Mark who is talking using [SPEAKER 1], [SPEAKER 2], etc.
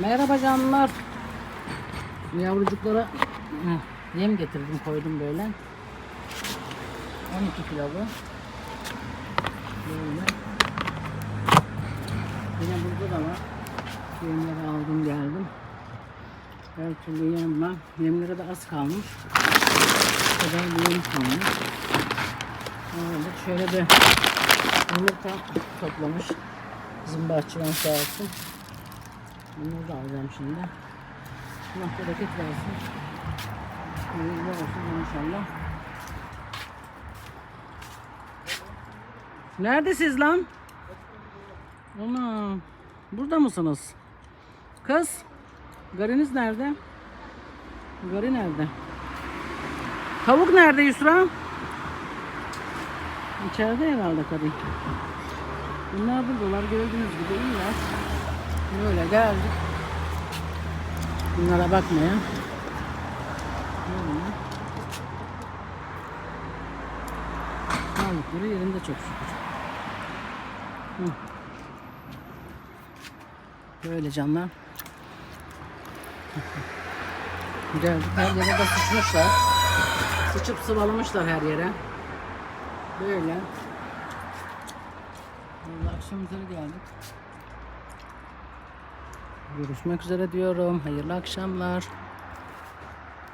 [SPEAKER 1] Merhaba canlar. Yavrucuklara yem getirdim koydum böyle. 12 kilo. Böyle. Yine burada da var. Yemleri aldım geldim. Her türlü yem var. Yemlere de az kalmış. Bu kadar bir yem kalmış. Evet, şöyle bir yumurta toplamış. Bizim bahçıvan sağ olsun. Bunları da alacağım şimdi. Allah bereket versin. Hayırlı olsun inşallah. Neredesiniz lan? Ana, burada mısınız? Kız, gariniz nerede? Gari nerede? Tavuk nerede Yusra? İçeride herhalde karı. Bunlar buradalar gördüğünüz gibi iyiler. Böyle geldik. Bunlara bakmaya. Sağlıkları yerinde çok şükür. Hı. Böyle canlar. Geldik her yere de sıçmışlar. Sıçıp sıvalamışlar her yere. Böyle. Vallahi akşam geldik. Görüşmek üzere diyorum. Hayırlı akşamlar.